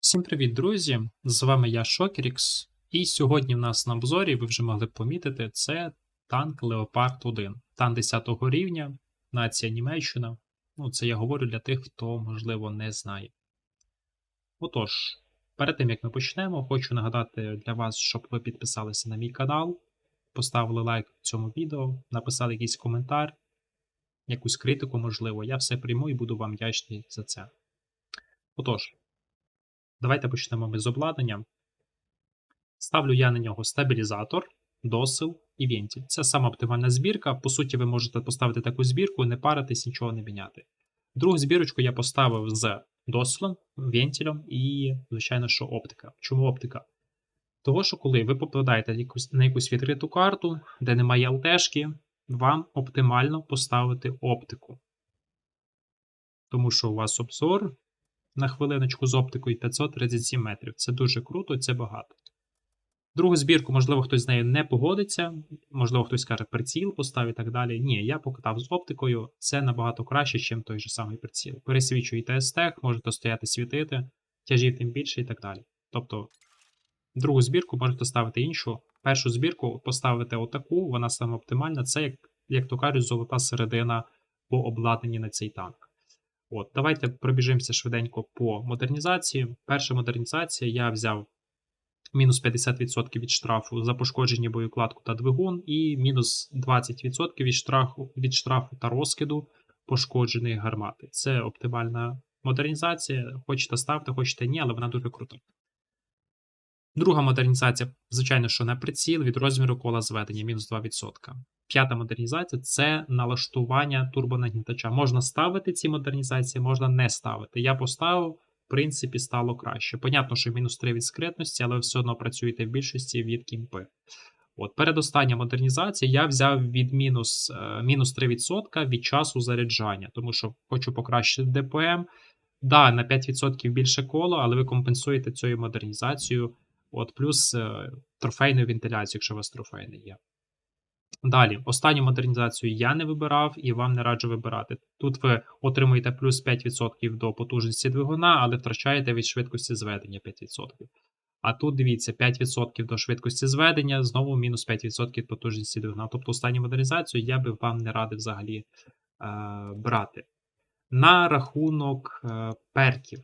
Всім привіт, друзі! З вами я Шокерікс, і сьогодні в нас на обзорі, ви вже могли помітити, це танк Leopard 1, танк 10 рівня, нація Німеччина. Ну, це я говорю для тих, хто, можливо, не знає. Отож, перед тим як ми почнемо, хочу нагадати для вас, щоб ви підписалися на мій канал, поставили лайк цьому відео, написали якийсь коментар, якусь критику, можливо. Я все прийму і буду вам вдячний за це. Отож. Давайте почнемо ми з обладнання. Ставлю я на нього стабілізатор, досил і вентиль. Це сама оптимальна збірка. По суті, ви можете поставити таку збірку, не паритись, нічого не міняти. Другу збірочку я поставив з досилом, вентилем і, звичайно, що оптика. Чому оптика? Того, що коли ви попадаєте на якусь відкриту карту, де немає ЛТшки, вам оптимально поставити оптику. Тому що у вас обзор на хвилиночку з оптикою 537 метрів. Це дуже круто це багато. Другу збірку, можливо, хтось з нею не погодиться, можливо, хтось каже приціл постав і так далі. Ні, я покатав з оптикою, це набагато краще, ніж той же самий приціл. Пересвічуєте стек, можете стояти світити, тяжів тим більше і так далі. Тобто, другу збірку можете ставити іншу. Першу збірку поставити отаку, вона саме оптимальна. Це, як, як то кажуть, золота середина по обладнанні на цей танк. От, Давайте пробіжимося швиденько по модернізації. Перша модернізація я взяв мінус 50% від штрафу за пошкодження боєкладку та двигун, і мінус 20% від штрафу від штрафу та розкиду пошкодженої гармати. Це оптимальна модернізація. Хочете ставте, хочете ні, але вона дуже крута. Друга модернізація, звичайно, що на приціл від розміру кола зведення мінус 2%. П'ята модернізація це налаштування турбонагнітача. Можна ставити ці модернізації, можна не ставити. Я поставив, в принципі, стало краще. Понятно, що мінус 3 від скритності, але ви все одно працюєте в більшості від кімпи. От, Передостання модернізація я взяв від мінус мінус 3% від часу заряджання, тому що хочу покращити ДПМ. Да, на 5% більше коло, але ви компенсуєте цією модернізацією. От, Плюс е, трофейну вентиляцію, якщо у вас трофейний є. Далі, останню модернізацію я не вибирав і вам не раджу вибирати. Тут ви отримуєте плюс 5% до потужності двигуна, але втрачаєте від швидкості зведення 5%. А тут дивіться, 5% до швидкості зведення, знову мінус 5% потужності двигуна. Тобто останню модернізацію я би вам не радив взагалі е, брати. На рахунок е, перків.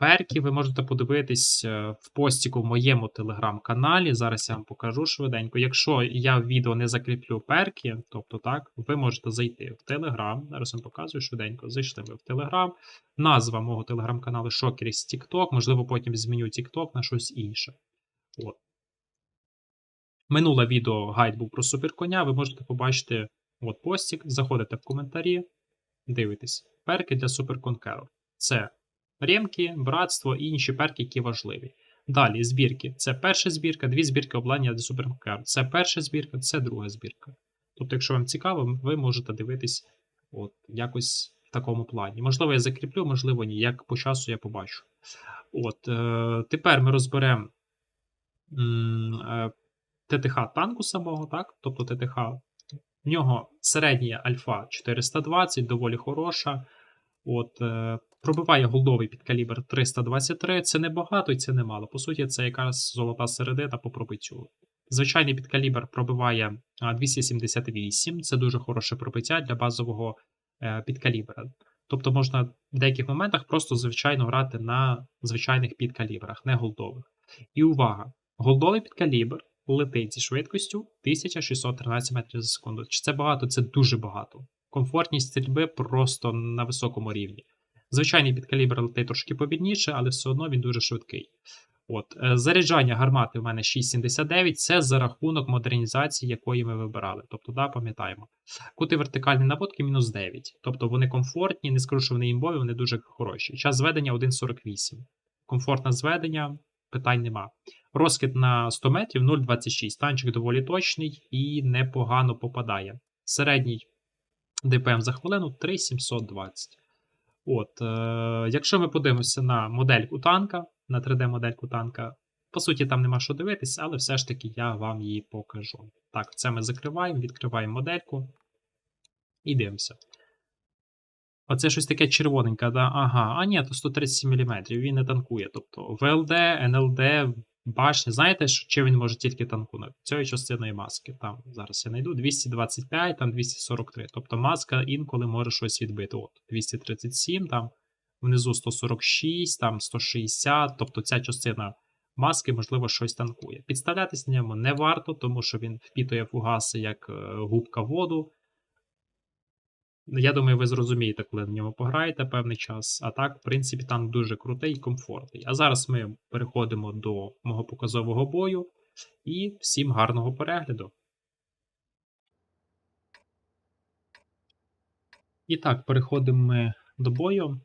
Перки ви можете подивитись е, в постіку в моєму телеграм-каналі. Зараз я вам покажу швиденько. Якщо я в відео не закріплю перки, тобто так, ви можете зайти в Телеграм. Зараз вам показую швиденько. Зайшли ви в Телеграм. Назва мого телеграм-каналу Шокеріс TikTok. Можливо, потім зміню TikTok на щось інше. От. Минуле відео гайд був про суперконя. Ви можете побачити от постік, заходите в коментарі, дивитесь. Перки для суперконкеру. Це ремки, братство і інші перки, які важливі. Далі збірки. Це перша збірка, дві збірки обладнання для суперкар. Це перша збірка, це друга збірка. Тобто, якщо вам цікаво, ви можете дивитись от, якось в такому плані. Можливо, я закріплю, можливо, ні. Як по часу я побачу. От, е, Тепер ми розберемо е, ТТХ танку самого, так? тобто ТТХ. В нього середня альфа 420, доволі хороша. От, е, Пробиває голдовий підкалібр 323. Це не багато і це не мало. По суті, це якраз золота середина по пробиттю. Звичайний підкалібр пробиває 278, це дуже хороше пробиття для базового е, підкалібра. Тобто можна в деяких моментах просто звичайно грати на звичайних підкалібрах, не голдових. І увага! Голдовий підкалібр летить зі швидкістю 1613 метрів за секунду. Чи це багато? Це дуже багато. Комфортність стрільби просто на високому рівні. Звичайний підкалібр летить трошки повільніше, але все одно він дуже швидкий. От, е, Заряджання гармати в мене 6,79 це за рахунок модернізації, якої ми вибирали. Тобто, да, пам'ятаємо. Кути вертикальні наводки мінус 9. Тобто вони комфортні, не скажу, що вони імбові, вони дуже хороші. Час зведення 1,48. Комфортне зведення, питань нема. Розкид на 100 метрів 0,26. Танчик доволі точний і непогано попадає. Середній ДПМ за хвилину 3,720. От, е, Якщо ми подивимося на модельку танка, на 3D-модельку танка, по суті, там нема що дивитися, але все ж таки я вам її покажу. Так, це ми закриваємо, відкриваємо модельку і дивимося. Оце щось таке червоненьке, да? Ага, а ні, то 137 мм, він не танкує. Тобто ВЛД, НЛД, башня. Знаєте, що він може тільки танкувати? Цієї частиної маски. Там зараз я знайду 225, там 243. Тобто маска інколи може щось відбити. От, 237, там внизу 146, там 160. Тобто ця частина маски, можливо, щось танкує. Підставлятись на ньому не варто, тому що він впітує фугаси як е, губка воду. Я думаю, ви зрозумієте, коли на ньому пограєте певний час. А так, в принципі, танк дуже крутий і комфортний. А зараз ми переходимо до мого показового бою. І всім гарного перегляду. І так, переходимо ми до бою.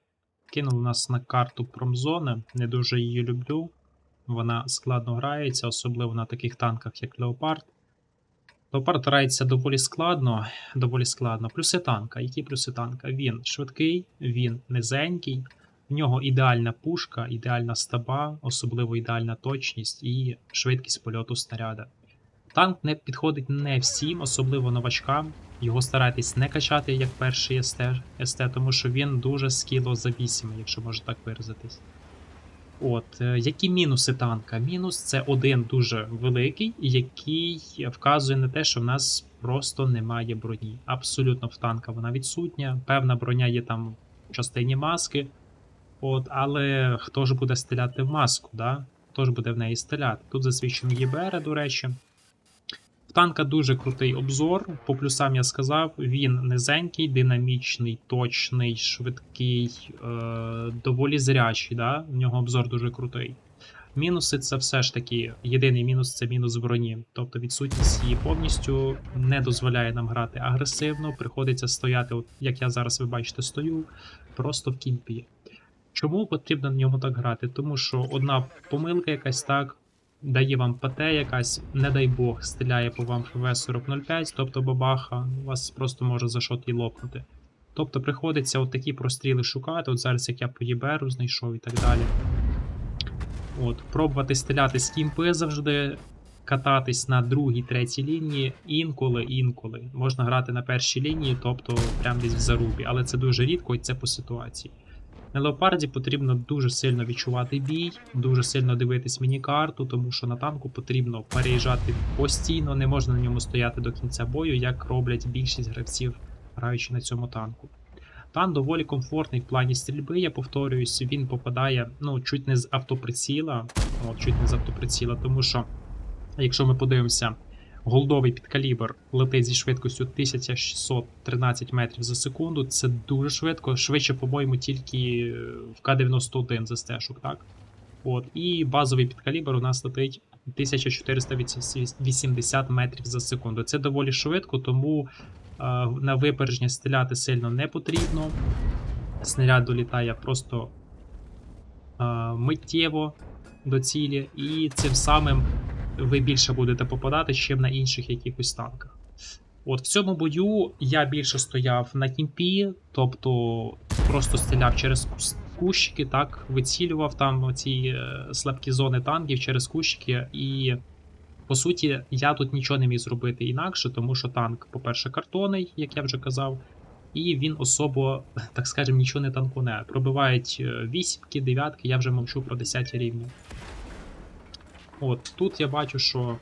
Кинув нас на карту промзони. Не дуже її люблю. Вона складно грається, особливо на таких танках, як Леопард. Леопард грається доволі складно, доволі складно. Плюси танка. Які плюси танка? Він швидкий, він низенький, в нього ідеальна пушка, ідеальна стаба, особливо ідеальна точність і швидкість польоту снаряда. Танк не підходить не всім, особливо новачкам. Його старайтесь не качати як перший СТ, СТ тому що він дуже скілозавісимий, якщо можна так виразитись. От, е, які мінуси танка? Мінус це один дуже великий, який вказує на те, що в нас просто немає броні. Абсолютно в танка вона відсутня. Певна броня є там в частині маски. От, Але хто ж буде стріляти в маску? да? Хто ж буде в неї стріляти? Тут засвідчені ЄБР, до речі. Танка дуже крутий обзор. По плюсам я сказав, він низенький, динамічний, точний, швидкий, е, доволі зрячий. Да? В нього обзор дуже крутий. Мінуси це все ж таки. Єдиний мінус це мінус броні. Тобто відсутність її повністю не дозволяє нам грати агресивно. Приходиться стояти, от як я зараз ви бачите, стою, просто в кімпі. Чому потрібно на ньому так грати? Тому що одна помилка якась так дає вам ПТ якась, не дай Бог, стріляє по вам ФВ-4005, тобто бабаха, вас просто може за шот і лопнути. Тобто приходиться от такі простріли шукати, от зараз як я по ЄБРу знайшов і так далі. От, Пробувати стріляти з кімпи завжди, кататись на другій, третій лінії, інколи, інколи. Можна грати на першій лінії, тобто прямо десь в зарубі, але це дуже рідко і це по ситуації. На леопарді потрібно дуже сильно відчувати бій, дуже сильно дивитись міні-карту, тому що на танку потрібно переїжджати постійно, не можна на ньому стояти до кінця бою, як роблять більшість гравців, граючи на цьому танку. Танк доволі комфортний в плані стрільби, я повторююсь, він попадає ну, чуть не з автоприціла, от, чуть не з автоприціла, тому що, якщо ми подивимося, голдовий підкалібр летить зі швидкістю 1613 метрів за секунду. Це дуже швидко. Швидше, по-моєму, тільки в К-91 за стежок, так? От. І базовий підкалібр у нас летить 1480 метрів за секунду. Це доволі швидко, тому а, на випередження стріляти сильно не потрібно. Снаряд долітає просто а, миттєво до цілі, і цим самим ви більше будете попадати, чим на інших якихось танках. От в цьому бою я більше стояв на кімпі, тобто просто стріляв через кущики, так, вицілював там ці е, слабкі зони танків через кущики. І, по суті, я тут нічого не міг зробити інакше, тому що танк, по-перше, картонний, як я вже казав, і він особо, так скажемо, нічого не танкуне. Пробивають е, вісімки, дев'ятки, я вже мовчу про 10 рівні. От Тут я бачу, що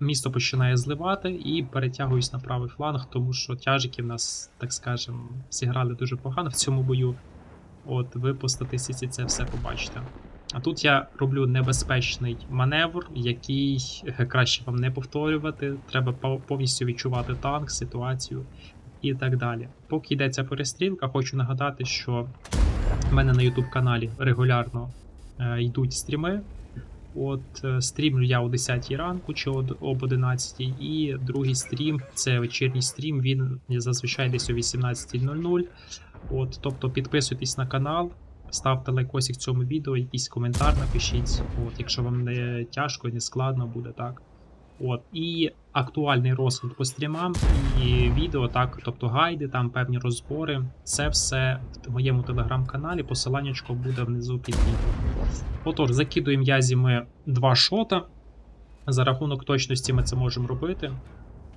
місто починає зливати і перетягуюсь на правий фланг, тому що тяжики в нас, так скажемо, зіграли дуже погано в цьому бою. От Ви по статистиці це все побачите. А тут я роблю небезпечний маневр, який краще вам не повторювати. Треба повністю відчувати танк, ситуацію і так далі. Поки йдеться перестрілка, хочу нагадати, що в мене на YouTube каналі регулярно е, йдуть стріми. От е, стрімлю я о 10 ранку чи об 11, і другий стрім це вечірній стрім. Він зазвичай десь о 18.00. От, Тобто підписуйтесь на канал, ставте лайкосик цьому відео, якийсь коментар напишіть, от, якщо вам не тяжко і не складно буде, так. От, І актуальний розклад по стрімам, і відео, так, тобто гайди, там певні розбори. Це все в моєму телеграм-каналі. Посилання буде внизу під відео. Отож, закидуємо язі ми два шота. За рахунок точності ми це можемо робити.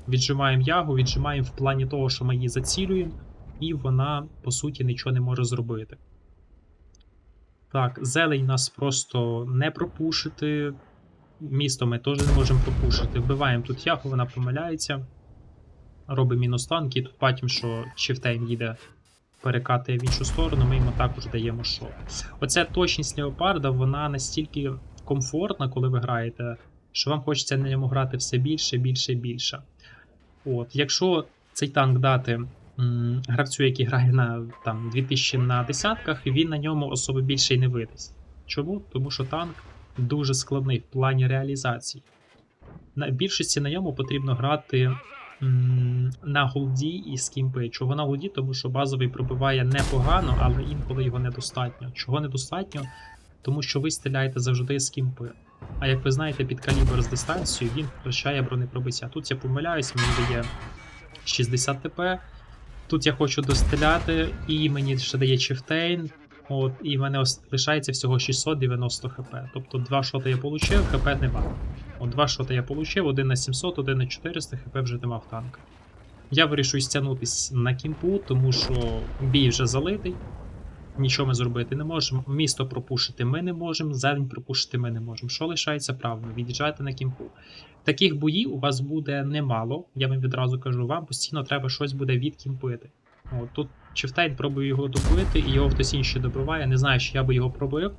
Віджимаємо ягу, віджимаємо в плані того, що ми її зацілюємо. і вона, по суті, нічого не може зробити. Так, зелень нас просто не пропушити. Місто ми теж не можемо пропушити. Вбиваємо тут ягу, вона помиляється. Робимо мінус танки, і тут бачимо, що Чифтейн їде перекатує в іншу сторону, ми йому також даємо шок. Оця точність леопарда, вона настільки комфортна, коли ви граєте, що вам хочеться на ньому грати все більше, більше, більше. От, якщо цей танк дати гравцю, який грає на там, 2000 на десятках, він на ньому особи більше й не видасть. Чому? Тому що танк дуже складний в плані реалізації. На більшості на ньому потрібно грати м, на голді і з кімпи. Чого на голді? Тому що базовий пробиває непогано, але інколи його недостатньо. Чого недостатньо? Тому що ви стріляєте завжди з кімпи. А як ви знаєте, під калібр з дистанцією він втрачає бронепробиття. Тут я помиляюсь, мені дає 60 ТП. Тут я хочу достріляти, і мені ще дає чифтейн. От, і в мене лишається всього 690 хп. Тобто два шоти я получив, хп нема. От два шоти я получив, один на 700, один на 400, хп вже нема в танка. Я вирішую стягнутись на кімпу, тому що бій вже залитий. Нічого ми зробити не можемо. Місто пропушити ми не можемо, зелень пропушити ми не можемо. Що лишається правильно? Від'їжджати на кімпу. Таких боїв у вас буде немало, я вам відразу кажу, вам постійно треба щось буде відкімпити. От тут Чифтайн пробує його добити, і його хтось інший добиває. Не знаю, чи я би його пробив.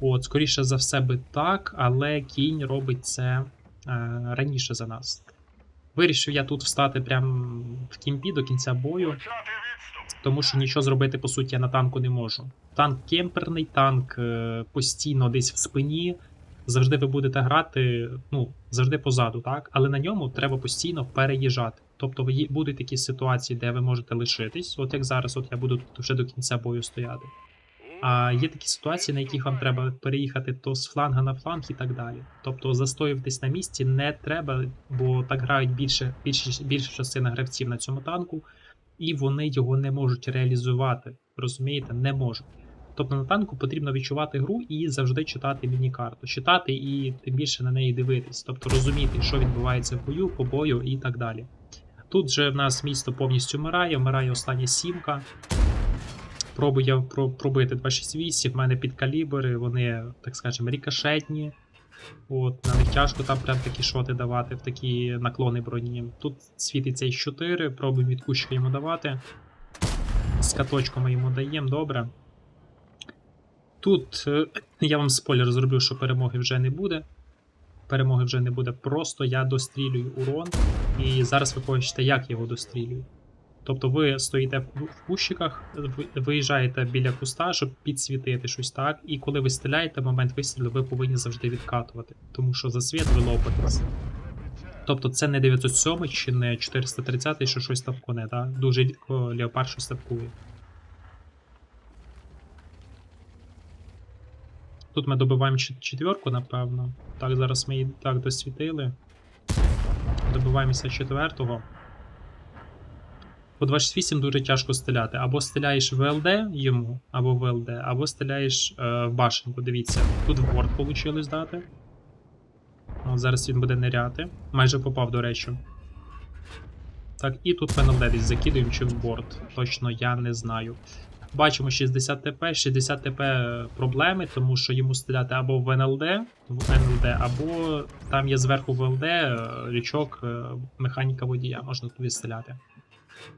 От, скоріше за все би так, але кінь робить це е, раніше за нас. Вирішив я тут встати прямо в кімпі до кінця бою, тому що нічого зробити по суті я на танку не можу. Танк кемперний, танк е, постійно десь в спині. Завжди ви будете грати, ну, завжди позаду, так? Але на ньому треба постійно переїжджати. Тобто будуть такі ситуації, де ви можете лишитись, от як зараз, от я буду тут вже до кінця бою стояти. А є такі ситуації, на яких вам треба переїхати то з фланга на фланг і так далі. Тобто застоюватись на місці не треба, бо так грають більше, більше, більша частина гравців на цьому танку, і вони його не можуть реалізувати. Розумієте, не можуть. Тобто на танку потрібно відчувати гру і завжди читати міні-карту. Читати і тим більше на неї дивитись, тобто розуміти, що відбувається в бою, по бою і так далі. Тут же в нас місто повністю вмирає, вмирає остання сімка. Пробую про- пробити 268, в мене підкалібри, вони, так скажемо, рікошетні. От, на них тяжко там прям такі шоти давати в такі наклони броні. Тут світиться і 4, пробуємо від кущика йому давати. З каточком ми йому даємо, добре. Тут е, я вам спойлер зроблю, що перемоги вже не буде. Перемоги вже не буде, просто я дострілюю урон. І зараз ви побачите, як його дострілюю. Тобто ви стоїте в кущиках, виїжджаєте біля куста, щоб підсвітити щось так. І коли ви стріляєте, в момент вистрілу ви повинні завжди відкатувати, тому що за світ ви лопаєтесь. Тобто це не 907 чи не 430, що щось ставконе, так? Дуже рідко Леопард щось ставкує. Тут ми добиваємо четверку, напевно. Так, зараз ми її так досвітили. Добиваємося четвертого. По 28 дуже тяжко стріляти. Або стріляєш в ЛД йому, або в ЛД, або стріляєш е, в башенку. Дивіться, тут в борт вийшло дати. От зараз він буде ниряти. Майже попав, до речі. Так, і тут ПНЛД десь закидуємо чи в борт. Точно я не знаю. Бачимо 60 ТП, 60 ТП проблеми, тому що йому стріляти або в НЛД, в НЛД, або там є зверху в ЛД е, лючок е, механіка водія, можна туди стріляти.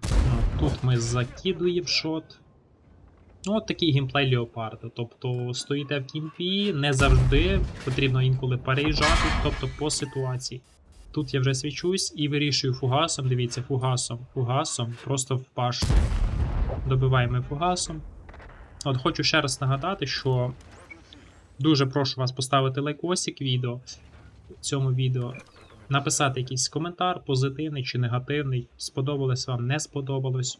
Ну, Тут ми закидуємо шот. Ну, от такий геймплей Леопарда. Тобто стоїте в кімпі, не завжди, потрібно інколи переїжджати, тобто по ситуації. Тут я вже свічусь і вирішую фугасом. Дивіться, фугасом, фугасом, просто в башню. Добиваємо фугасом. От хочу ще раз нагадати, що дуже прошу вас поставити лайкосик відео цьому відео. Написати якийсь коментар, позитивний чи негативний. Сподобалось вам, не сподобалось.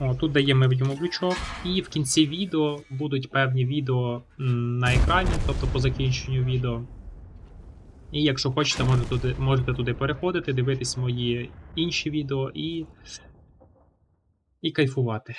О, тут даємо йому блючок. І в кінці відео будуть певні відео на екрані, тобто по закінченню відео. І якщо хочете, можете туди, можете туди переходити, дивитись мої інші відео і, і кайфувати.